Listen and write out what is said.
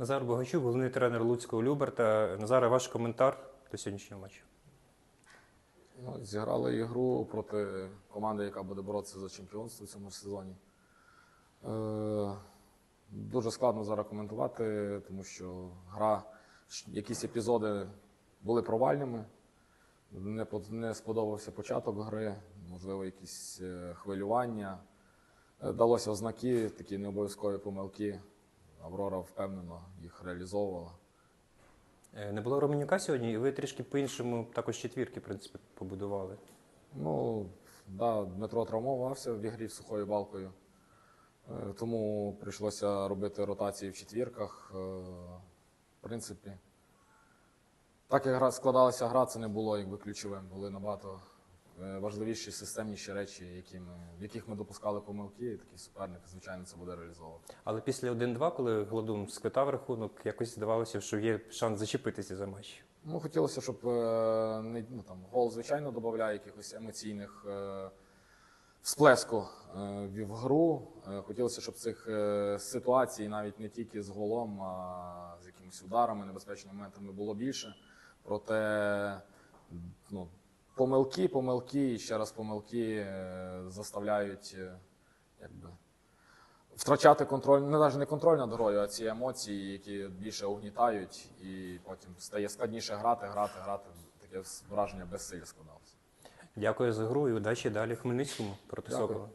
Назар Богачук, головний тренер Луцького Люберта. Назаре, ваш коментар до сьогоднішнього матчу. Ну, зіграли ігру проти команди, яка буде боротися за чемпіонство в цьому сезоні. Е, дуже складно зараз коментувати, тому що гра, якісь епізоди були провальними. Не, не сподобався початок гри, можливо, якісь е, хвилювання. Е, Далося ознаки, такі необов'язкові помилки. Аврора впевнено їх реалізовувала. Е, Не було Романюка сьогодні, і ви трішки по-іншому також четвірки, в принципі, побудували. Ну, да, Дмитро травмувався в ігрі сухою балкою. Е, Тому прийшлося робити ротації в четвірках. Е, В принципі, так як гра складалася гра, це не було якби ключовим. Були набагато важливіші системніші речі, які ми, в яких ми допускали помилки, і такий суперник, звичайно, це буде реалізовувати. Але після 1-2, коли Гладун сквитав рахунок, якось здавалося, що є шанс зачепитися за матч. Ну, хотілося, щоб е, не, ну, там, гол, звичайно, додає якихось емоційних е, всплеску е, в гру. Е, хотілося, щоб цих е, ситуацій навіть не тільки з голом, а з якимись ударами, небезпечними моментами було більше. Проте ну, помилки, помилки і ще раз помилки е, заставляють е, якби, втрачати контроль, не навіть не контроль над грою, а ці емоції, які більше угнітають, і потім стає складніше грати, грати, грати. Таке враження безсилля складалося. Дякую за гру і удачі далі Хмельницькому проти Дякую. Сокола.